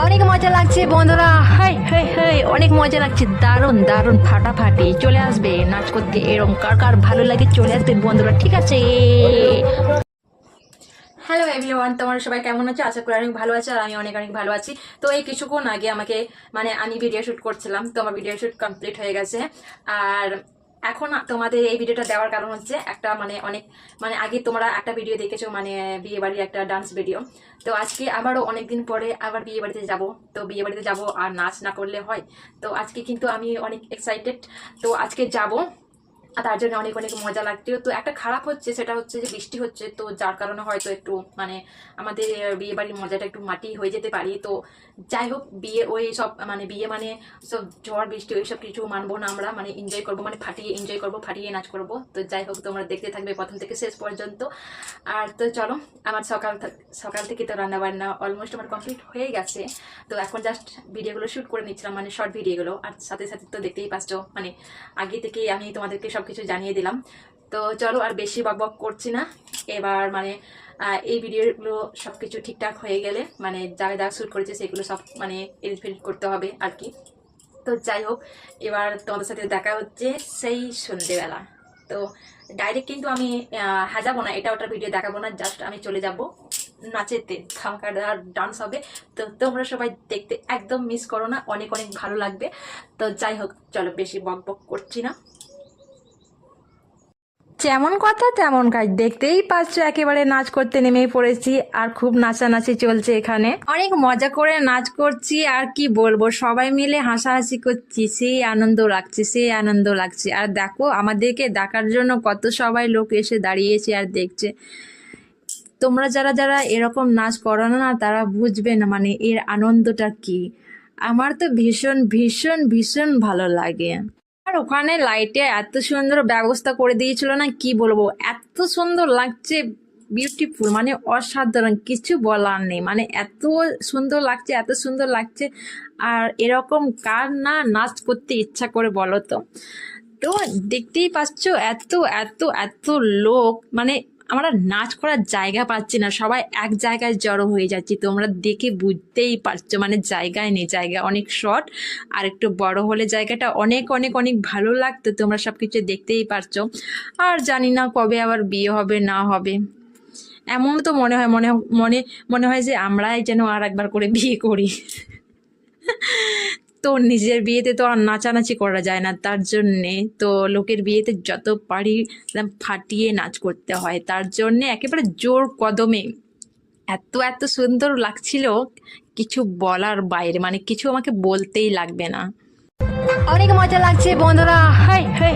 অনেক মজা লাগছে, বন্ধুরা। হাই হাই হাই, অনেক মজা লাগছে। দারুণ দারুণ, ফাটাফাটি। চলে আসবে নাচ করতে এরকম কার কার ভালো লাগে চলে আসবে, বন্ধুরা, ঠিক আছে? হ্যালো এভরিওয়ান তোমার সবাই কেমন আছো? আশা করি অনেক ভালো আছে আর আমি অনেক অনেক ভালো আছি। তো এই কিছুক্ষণ আগে আমাকে মানে আমি ভিডিও শ্যুট করছিলাম, তো আমার ভিডিও শ্যুট কমপ্লিট হয়ে গেছে। আর এখন তোমাদের এই ভিডিওটা দেওয়ার কারণ হচ্ছে একটা মানে অনেক মানে আগে তোমরা একটা ভিডিও দেখেছ মানে বিয়ে বাড়ির একটা ডান্স ভিডিও তো আজকে আবারও অনেকদিন পরে আবার বিয়ে বাড়িতে যাব। তো বিয়ে বাড়িতে যাব আর নাচ না করলে হয়। তো আজকে কিন্তু আমি অনেক এক্সাইটেড তো আজকে যাব তার জন্য অনেক অনেক মজা লাগছে তো একটা খারাপ হচ্ছে, সেটা হচ্ছে যে বৃষ্টি হচ্ছে, তো যার কারণে হয়তো একটু মানে আমাদের বিয়ে বাড়ির মজাটা একটু মাটি হয়ে যেতে পারি। তো যাই হোক, বিয়ে ওই সব মানে বিয়ে মানে সব ঝড়, বৃষ্টি, ওই সব কিছু মানবো না আমরা। মানে এনজয় করব মানে ফাটিয়ে এনজয় করব, ফাটিয়ে নাচ করব। তো যাই হোক, তোমরা দেখতে থাকবে প্রথম থেকে শেষ পর্যন্ত। আর তো চলো, আমার সকাল সকাল থেকে তো রান্না বান্না অলমোস্ট আমার কমপ্লিট হয়ে গেছে। তো এখন জাস্ট ভিডিওগুলো শ্যুট করে নিচ্ছিলাম মানে শর্ট ভিডিওগুলো আর সাথে সাথে তো দেখতেই পাচ্ছ মানে আগে থেকে আমি তোমাদেরকে সব কিছু জানিয়ে দিলাম। তো চলো আর বেশি বক বক করছি না। এবার মানে এই ভিডিওগুলো সব কিছু ঠিকঠাক হয়ে গেলে মানে যা যা শ্যুট করেছে সেগুলো সব মানে এডিট ফেডিট করতে হবে আর কি। তো যাই হোক, এবার তোমাদের সাথে দেখা হচ্ছে সেই সন্ধেবেলা। তো ডাইরেক্ট কিন্তু আমি হাজাবো না, এটা ওটার ভিডিও দেখাবো না জাস্ট আমি চলে যাব নাচেতে। খামকার ডান্স হবে। তো তোমরা সবাই দেখতে একদম মিস করো না, অনেক অনেক ভালো লাগবে। তো যাই হোক, চলো বেশি বক বক করছি না। যেমন কথা তেমন কাজ। দেখতেই পাচ্ছ, একেবারে নাচ করতে নেমেই পড়েছি আর খুব নাচানাচি চলছে এখানে। অনেক মজা করে নাচ করছি আর কি বলব, সবাই মিলে হাসাহাসি করছি। সেই আনন্দ লাগছে, সেই আনন্দ লাগছে। আর দেখো, আমাদেরকে দেখার জন্য কত সবাই লোক এসে দাঁড়িয়েছে আর দেখছে। তোমরা যারা যারা এরকম নাচ করো না, তারা বুঝবে না মানে এর আনন্দটা কি। আমার তো ভীষণ ভীষণ ভীষণ ভালো লাগে। আর ওখানে লাইটে এত সুন্দর ব্যবস্থা করে দিয়েছিল না, কি বলব? এত সুন্দর লাগছে বিউটিফুল মানে অসাধারণ, কিছু বলার নেই। মানে এত সুন্দর লাগছে, এত সুন্দর লাগছে, আর এরকম কার না নাচ করতে ইচ্ছা করে বলো তো? তো দেখতেই পাচ্ছ, এত এত এত লোক মানে আমরা নাচ করার জায়গা পাচ্ছি না, সবাই এক জায়গায় জড়ো হয়ে যাচ্ছি। তোমরা দেখে বুঝতেই পারছ মানে জায়গায় নেই, জায়গা অনেক শর্ট আর একটু বড় হলে জায়গাটা অনেক অনেক অনেক ভালো লাগতো, তোমরা সব কিছু দেখতেই পারছ। আর জানি না কবে আবার বিয়ে হবে, না হবে। এমন তো মনে হয়, মনে মনে মনে হয় যে আমরাই যেন আর একবার করে বিয়ে করি। তো নিজের বিয়েতে তো আর নাচানাচি করা যায় না, তার জন্যে তো লোকের বিয়েতে যত পারি ফাটিয়ে নাচ করতে হয়। তার জন্যে একেবারে জোর কদমে। এত এত সুন্দর লাগছিল, কিছু বলার বাইরে মানে কিছু আমাকে বলতেই লাগবে না। অনেক মজা লাগছে বন্ধুরা। Hi hi.